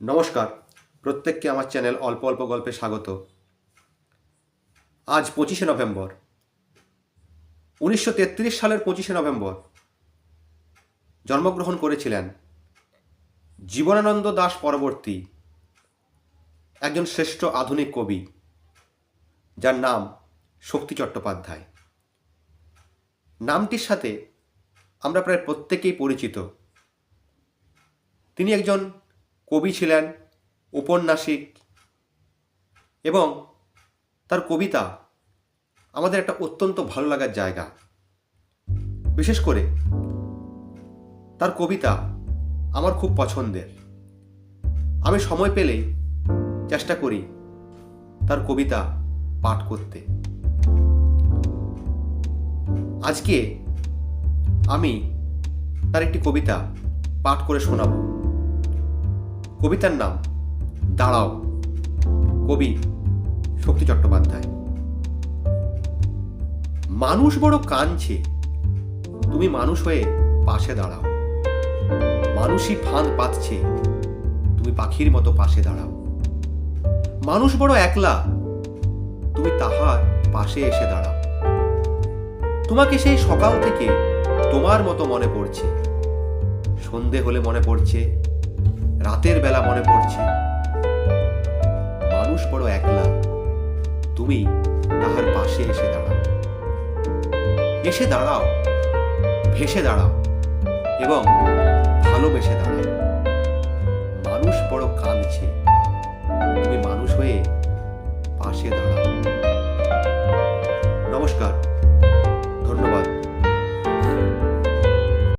নমস্কার, প্রত্যেককে আমার চ্যানেল অল্প অল্প গল্পে স্বাগত। আজ পঁচিশে নভেম্বর। উনিশশো তেত্রিশ সালের পঁচিশে নভেম্বর। জন্মগ্রহণ করেছিলেন জীবনানন্দ দাস পরবর্তী, একজন শ্রেষ্ঠ আধুনিক কবি, যার নাম শক্তি চট্টোপাধ্যায়। নামটির সাথে আমরা প্রায় প্রত্যেকেই পরিচিত। তিনি একজন কবি ছিলেন, উপন্যাসিক এবং তার কবিতা আমাদের একটা অত্যন্ত ভালো লাগার জায়গা। বিশেষ করে তার কবিতা আমার খুব পছন্দের। আমি সময় পেলেই চেষ্টা করি তার কবিতা পাঠ করতে। আজকে আমি তার একটি কবিতা পাঠ করে শোনাবো। কবিতার নাম, দাঁড়াও, কবি শক্তি চট্টোপাধ্যায়। মানুষ বড় কাঁদছে, তুমি মানুষ হয়ে পাশে দাঁড়াও। মানুষই ফাঁদ পাতছে তুমি পাখির মতো পাশে দাঁড়াও। মানুষ বড় একলা, তুমি তাহার পাশে এসে দাঁড়াও। তোমাকে সেই সকাল থেকে তোমার মতো মনে পড়ছে। সন্ধে হলে মনে পড়ছে রাতের বেলা মনে পড়ছে। মানুষ বড় একলা। তুমি তাহার পাশে এসে দাঁড়াও। এসে দাঁড়াও, ভেসে দাঁড়াও এবং ভালোবেসে দাঁড়াও। মানুষ বড় কাঁদছে। তুমি মানুষ হয়ে পাশে দাঁড়াও। নমস্কার।